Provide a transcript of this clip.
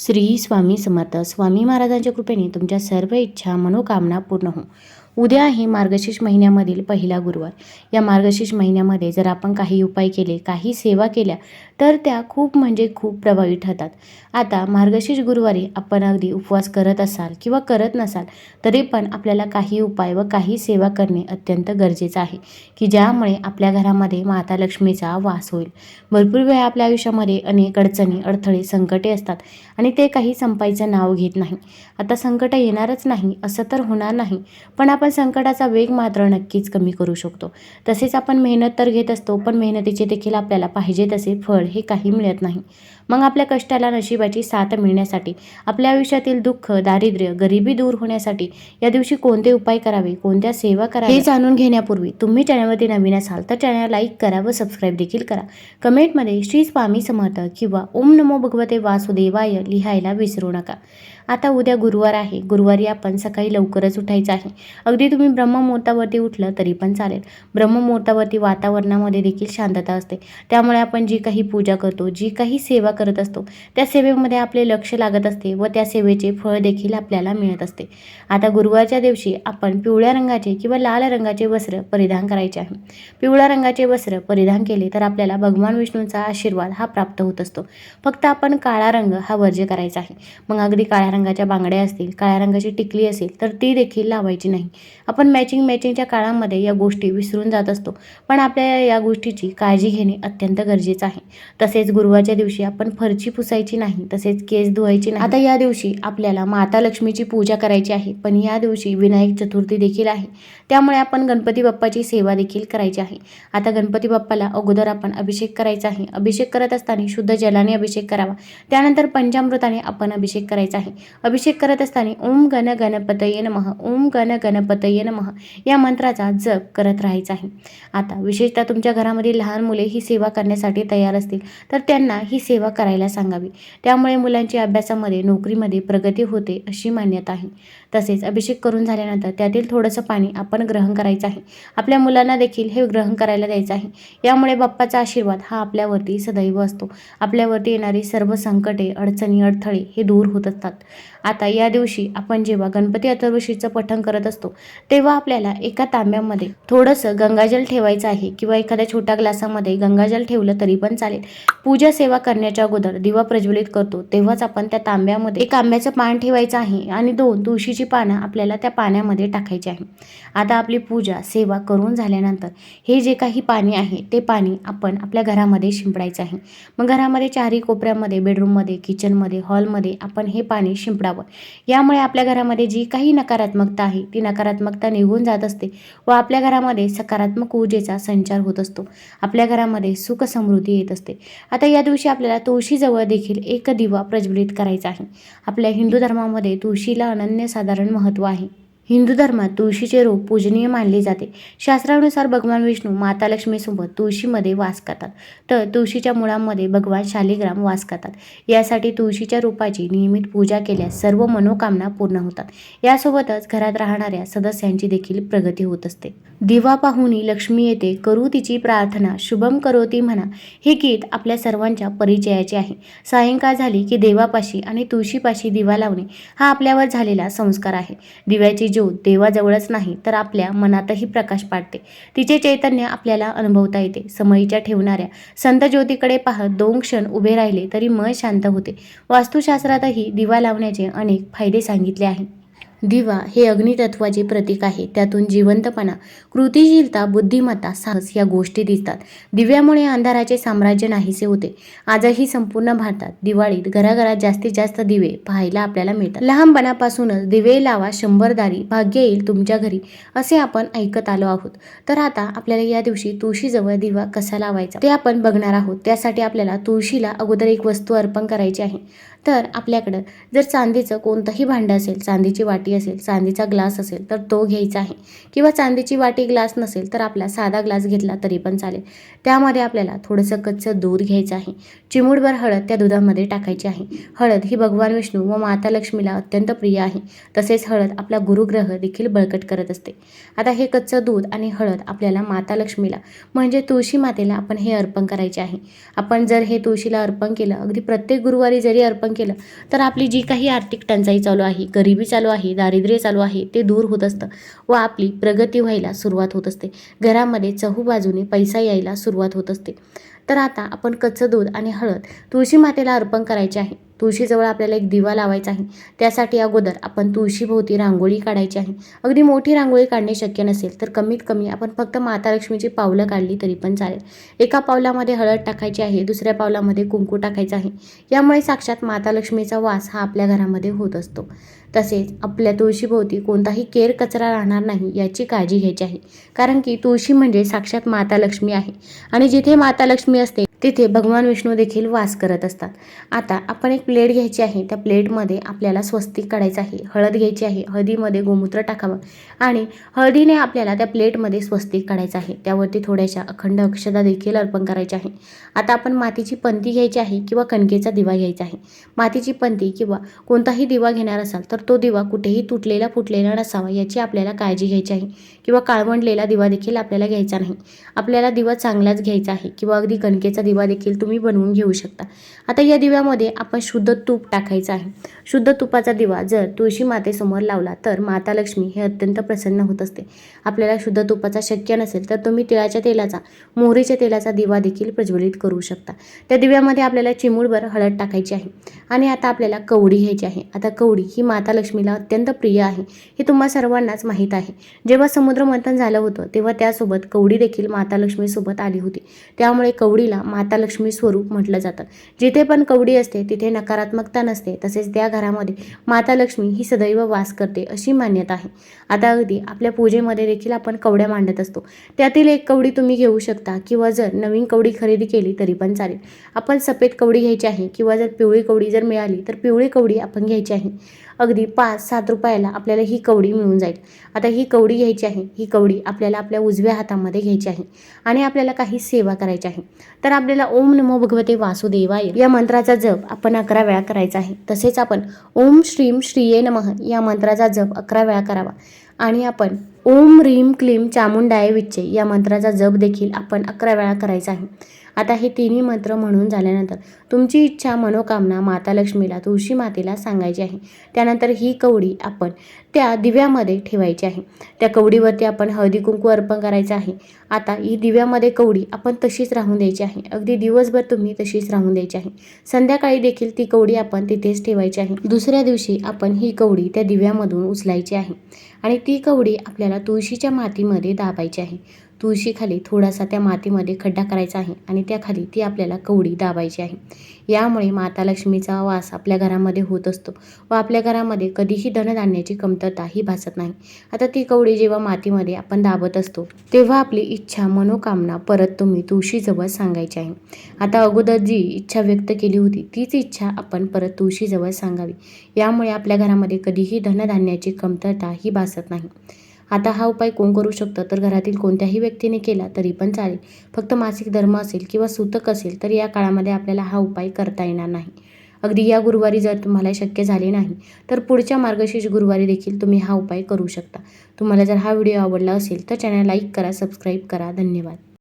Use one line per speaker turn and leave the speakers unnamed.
श्री स्वामी समर्थ. स्वामी महाराजांच्या कृपेने तुमच्या सर्व इच्छा मनोकामना पूर्ण हो उद्या आहे मार्गशीर्ष महिन्यामधील पहिला गुरुवार. या मार्गशीर्ष महिन्यामध्ये जर आपण काही उपाय केले काही सेवा केल्या तर त्या खूप म्हणजे खूप प्रभावी ठरतात. आता मार्गशीर्ष गुरुवारी आपण अगदी उपवास करत असाल किंवा करत नसाल तरी पण आपल्याला काही उपाय व काही सेवा करणे अत्यंत गरजेचं आहे की ज्यामुळे आपल्या घरामध्ये माता लक्ष्मीचा वास होईल. भरपूर वेळा आपल्या आयुष्यामध्ये अनेक अडचणी अडथळे संकटे असतात आणि ते काही संपायचं नाव घेत नाही. आता संकट येणारच नाही असं तर होणार नाही पण आपण संकटाचा वेग मात्र नक्कीच कमी करू शकतो. तसेच आपण मेहनत तर घेत असतो पण मेहनतीचे देखील आपल्याला पाहिजे तसे फळ हे काही मिळत नाही. मग आपल्या कष्टाला नशिबाची साथ मिळण्यासाठी आपल्या आयुष्यातील दुःख दारिद्र्य गरिबी दूर होण्यासाठी या दिवशी कोणते उपाय करावे कोणत्या सेवा करावी हे जाणून घेण्यापूर्वी तुम्ही चॅनलवरती नवीन असाल तर चॅनल लाईक करा व सबस्क्राईब देखील करा. कमेंटमध्ये श्री स्वामी समर्थ किंवा ओम नमो भगवते वासुदेवाय लिहायला विसरू नका. आता उद्या गुरुवार आहे. गुरुवारी आपण सकाळी लवकरच उठायचं आहे. अगदी तुम्ही ब्रह्ममुहूर्तावरती उठलं तरी पण चालेल. ब्रह्ममुहूर्तावरती वातावरणामध्ये देखील शांतता असते. त्यामुळे आपण जी काही पूजा करतो जी काही सेवा करत असतो त्या सेवेमध्ये आपले लक्ष लागत असते व त्या सेवेचे फळ देखील आपल्याला मिळत असते. आता गुरुवारच्या दिवशी आपण पिवळ्या रंगाचे किंवा लाल रंगाचे वस्त्र परिधान करायचे आहे. पिवळ्या रंगाचे वस्त्र परिधान केले तर आपल्याला भगवान विष्णूंचा आशीर्वाद हा प्राप्त होत असतो. फक्त आपण काळा रंग हा वर्ज्य करायचा आहे. मग अगदी काळ्या रंगाच्या बांगड्या असतील काळ्या रंगाची टिकली असेल तर ती देखील लावायची नाही. आपण मॅचिंग मॅचिंगच्या काळामध्ये या गोष्टी विसरून जात असतो पण आपल्या या गोष्टीची काळजी घेणे अत्यंत गरजेचं आहे. तसेच गुरुवारच्या दिवशी आपण फरची पुसायची नाही तसेच केस धुवायची नाही. आता या दिवशी आपल्याला माता लक्ष्मीची पूजा करायची आहे पण या दिवशी विनायक चतुर्थी देखील आहे. त्यामुळे आपण गणपती बाप्पाची सेवा देखील करायची आहे. आता गणपती बाप्पाला अगोदर आपण अभिषेक करायचा आहे. अभिषेक करत असताना शुद्ध जलाने अभिषेक करावा. त्यानंतर पंचामृताने आपण अभिषेक करायचा आहे. अभिषेक करत असताना ओम गण गणपतये नमः ओम गण गणपतये नमः या मंत्राचा जप करत राहायचा आहे. आता विशेषतः तुमच्या घरामध्ये लहान मुले ही सेवा करण्यासाठी तयार असतील तर त्यांना ही सेवा करायला सांगावी. त्यामुळे मुलांची अभ्यासामध्ये नोकरीमध्ये प्रगती होते अशी मान्यता आहे. तसेच अभिषेक करून झाल्यानंतर त्यातील थोडंसं पाणी आपण ग्रहण करायचं आहे. आपल्या मुलांना देखील हे ग्रहण करायला द्यायचं आहे. यामुळे बाप्पाचा आशीर्वाद हा आपल्यावरती सदैव असतो. आपल्यावरती येणारी सर्व संकटे अडचणी अडथळे हे दूर होत असतात. आता या दिवशी आपण जेव्हा गणपती अथर्वशीचं पठण करत असतो तेव्हा आपल्याला एका तांब्यामध्ये थोडंसं गंगाजल ठेवायचं आहे किंवा एखाद्या छोट्या ग्लासामध्ये गंगाजल ठेवलं तरी पण चालेल. पूजा सेवा करण्याच्या अगोदर दिवा प्रज्वलित करतो तेव्हाच आपण त्या तांब्यामध्ये एक आंब्याचं पान ठेवायचं आहे आणि दोन तुळशीची पानं आपल्याला त्या पाण्यामध्ये टाकायची आहे. आता आपली पूजा सेवा करून झाल्यानंतर हे जे काही पाणी आहे ते पाणी आपण आपल्या घरामध्ये शिंपडायचं आहे. मग घरामध्ये चारही कोपऱ्यामध्ये बेडरूममध्ये किचनमध्ये हॉलमध्ये आपण हे पाणी शिंपडावं. यामुळे आपल्या घरामध्ये जी काही नकारात्मकता आहे ती नकारात्मकता निघून जात असते व आपल्या घरामध्ये सकारात्मक ऊर्जेचा संचार होत असतो. आपल्या घरामध्ये सुख समृद्धी येत असते. आता या दिवशी आपल्याला तुळशीजवळ देखील एक दिवा प्रज्वलित करायचा आहे. आपल्या हिंदू धर्मामध्ये तुळशीला अनन्यसाधारण महत्त्व आहे. हिंदू धर्मात तुळशीचे रूप पूजनीय मानले जाते. शास्त्रानुसार भगवान विष्णू माता लक्ष्मीसोबत तुळशीमध्ये वास करतात. तर तुळशीच्या मुळांमध्ये भगवान शालिग्राम वास करतात. यासाठी तुळशीच्या रूपाची नियमित पूजा केल्यास सर्व मनोकामना पूर्ण होतात. यासोबतच घरात राहणाऱ्या सदस्यांची देखील प्रगती होत असते. दिवा पाहुणी लक्ष्मी येते करू तिची प्रार्थना शुभम करोती म्हणा हे गीत आपल्या सर्वांच्या परिचयाचे आहे. सायंकाळ झाली की देवापाशी आणि तुळशीपाशी दिवा लावणे हा आपल्यावर झालेला संस्कार आहे. दिव्याची ज्योत देवाजवळच नाही तर आपल्या मनातही प्रकाश पाडते. तिचे चैतन्य आपल्याला अनुभवता येते. समयीच्या ठेवणाऱ्या संत ज्योतीकडे पाहत दोन क्षण उभे राहिले तरी मन शांत होते. वास्तुशास्त्रातही दिवा लावण्याचे अनेक फायदे सांगितले आहेत. दिवा हे अग्नितत्वाचे प्रतीक आहे. त्यातून जिवंतपणा कृतिशीलता बुद्धिमत्ता साहस या गोष्टी दिसतात. दिव्यामुळे अंधाराचे साम्राज्य नाहीसे होते. आजही संपूर्ण भारतात दिवाळीत घराघरात जास्तीत जास्त दिवे पाहायला आपल्याला मिळतात. लहानपणापासूनच दिवे लावा शंभर दारी भाग्य येईल तुमच्या घरी असे आपण ऐकत आलो आहोत. तर आता आपल्याला या दिवशी तुळशीजवळ दिवा कसा लावायचा ते आपण बघणार आहोत. त्यासाठी आपल्याला तुळशीला अगोदर एक वस्तू अर्पण करायची आहे. तर आपल्याकडं जर चांदीचं कोणतंही भांडं असेल चांदीची वाटी असेल चांदीचा ग्लास असेल तर तो घ्यायचा आहे. किंवा चांदीची वाटी ग्लास नसेल तर आपला साधा ग्लास घेतला तरी पण चालेल. त्यामध्ये आपल्याला थोडंसं कच्चं दूध घ्यायचं आहे. चिमूटभर हळद त्या दुधामध्ये टाकायची आहे. हळद ही भगवान विष्णू व माता लक्ष्मीला अत्यंत प्रिय आहे. तसेच हळद आपला गुरुग्रह देखील बळकट करत असते. आता हे कच्चं दूध आणि हळद आपल्याला माता लक्ष्मीला म्हणजे तुळशी मातेला आपण हे अर्पण करायचे आहे. आपण जर हे तुळशीला अर्पण केलं अगदी प्रत्येक गुरुवारी जरी अर्पण आपण केलं. तर आपली जी काही आर्थिक टंचाई चालू आहे गरिबी चालू आहे दारिद्र्य चालू आहे ते दूर होत असतं व आपली प्रगती व्हायला सुरुवात होत असते. घरामध्ये चहूबाजूने पैसा यायला सुरुवात होत असते. तर आता आपण कच्चं दूध आणि हळद तुळशी मातेला अर्पण करायचे आहे. तुळशीजवळ आपल्याला एक दिवा लावायचा आहे. त्यासाठी अगोदर आपण तुळशीभोवती रांगोळी काढायची आहे. अगदी मोठी रांगोळी काढणे शक्य नसेल तर कमीत कमी आपण फक्त माता लक्ष्मीची पावलं काढली तरी पण चालेल. एका पावलामध्ये हळद टाकायची आहे दुसऱ्या पावलामध्ये कुंकू टाकायचं आहे. यामुळे साक्षात माता लक्ष्मीचा वास हा आपल्या घरामध्ये होत असतो. तसेच आपल्या तुळशीभोवती कोणताही केर कचरा राहणार नाही याची काळजी घ्यायची आहे. कारण की तुळशी म्हणजे साक्षात माता लक्ष्मी आहे. आणि जिथे माता लक्ष्मी असते तिथे भगवान विष्णू देखील वास करत असतात. आता आपण एक प्लेट घ्यायची आहे. त्या प्लेटमध्ये आपल्याला स्वस्तिक काढायचं आहे. हळद घ्यायची आहे. हळदीमध्ये गोमूत्र टाकावं आणि हळदीने आपल्याला त्या प्लेटमध्ये स्वस्तिक काढायचं आहे. त्यावरती थोड्याशा अखंड अक्षदा देखील अर्पण करायची आहे. आता आपण मातीची पंती घ्यायची आहे किंवा कणकेचा दिवा घ्यायचा आहे. मातीची पंती किंवा कोणताही दिवा घेणार असाल तर तो दिवा कुठेही तुटलेला फुटलेला नसावा याची आपल्याला काळजी घ्यायची आहे. किंवा काळवंडलेला दिवा देखील आपल्याला घ्यायचा नाही. आपल्याला दिवा चांगलाच घ्यायचा आहे किंवा अगदी कणकेचा दिवा देखील तुम्ही बनवून घेऊ शकता. आता या दिव्यामध्ये आपण शुद्ध तूप टाकायचं आहे. शुद्ध तुपाचा दिवा जर तुळशी मातेसमोर लावला तर माता लक्ष्मी हे अत्यंत प्रसन्न होत असते. आपल्याला शुद्ध तुपाचा शक्य नसेल तर तुम्ही तिळाच्या तेलाचा मोहरीच्या तेलाचा दिवा देखील प्रज्वलित करू शकता. त्या दिव्यामध्ये आपल्याला चिमूडभर हळद टाकायची आहे. आणि आता आपल्याला कवडी घ्यायची आहे. आता कवडी ही माता लक्ष्मीला अत्यंत प्रिय आहे. हे तुम्हा सर्वांनाच माहीत आहे. जेव्हा समुद्रमंथन झालं होतं तेव्हा त्यासोबत कवडी देखील माता लक्ष्मीसोबत आली होती. त्यामुळे कवडीला माता लक्ष्मी स्वरूप म्हटलं जातं. जिथे पण कवडी असते तिथे नकारात्मकता नसते तसेच त्या घरामध्ये माता लक्ष्मी ही सदैव वास करते अशी मान्यता आहे. आता अगदी आपल्या पूजेमध्ये देखील आपण कवड्या मांडत असतो. त्यातील एक कवडी तुम्ही घेऊ शकता किंवा जर नवीन कवडी खरेदी केली तरी पण चालेल. आपण सफेद कवडी घ्यायची आहे किंवा जर पिवळी कवडी जर मिळाली तर पिवळी कवडी आपण घ्यायची आहे. अगदी पाच सात रुपयाला आपल्याला ही कवडी मिळून जाईल. आता ही कवडी घ्यायची आहे ही कवडी आपल्याला आपल्या उजव्या हातामध्ये घ्यायची आहे आणि आपल्याला काही सेवा करायची आहे. तर आपल्याला ओम नमो भगवते वासुदेवाय. या मंत्राचा जप आपण अकरा वेळा करायचा आहे. तसेच आपण ओम श्रीम श्रीये नमः या मंत्राचा जप अकरा वेळा करावा. आणि आपण ओम रीम क्लीम चामुंडाय विच्चे या मंत्राचा जप देखील आपण अकरा वेळा करायचा आहे. आता हे तिन्ही मंत्र म्हणून झाल्यानंतर तुमची इच्छा मनोकामना माता लक्ष्मीला तुळशी मातेला सांगायची आहे. त्यानंतर ही कवडी आपण त्या दिव्यामध्ये ठेवायची आहे. त्या कवडीवरती आपण हळदी कुंकू अर्पण करायचं आहे. आता ही दिव्यामध्ये कवडी आपण तशीच राहून द्यायची आहे. अगदी दिवसभर तुम्ही तशीच राहून द्यायची आहे. संध्याकाळी देखील ती कवडी आपण तिथेच ठेवायची आहे. दुसऱ्या दिवशी आपण ही कवडी त्या दिव्यामधून उचलायची आहे. आणि ती कवडी आपल्याला तुळशीच्या मातीमध्ये दाबायची आहे. तुळशीखाली थोडासा त्या मातीमध्ये खड्डा करायचा आहे आणि त्याखाली ती आपल्याला कवडी दाबायची आहे. यामुळे माता लक्ष्मीचा वास आपल्या घरामध्ये होत असतो व आपल्या घरामध्ये कधीही धनधान्याची कमतरता ही भासत नाही. आता ती कवडी जेव्हा मातीमध्ये आपण दाबत असतो तेव्हा आपली इच्छा मनोकामना परत तुम्ही तुळशीजवळ सांगायची आहे. आता अगोदर जी इच्छा व्यक्त केली होती तीच इच्छा आपण परत तुळशीजवळ सांगावी. यामुळे आपल्या घरामध्ये कधीही धनधान्याची कमतरता ही भासत नाही. आता हा उपाय कोण करू शकतं? तर घरातील कोणत्याही व्यक्तीने केला तरी पण चालेल. फक्त मासिक धर्म असेल किंवा सूतक असेल तर या काळामध्ये आपल्याला हा उपाय करता येणार नाही. अगदी या गुरुवारी जर तुम्हाला शक्य झाले नाही तर पुढच्या मार्गशीर्ष गुरुवारी देखील तुम्ही हा उपाय करू शकता. तुम्हाला जर हा व्हिडिओ आवडला असेल तर चॅनल लाईक करा सबस्क्राईब करा. धन्यवाद.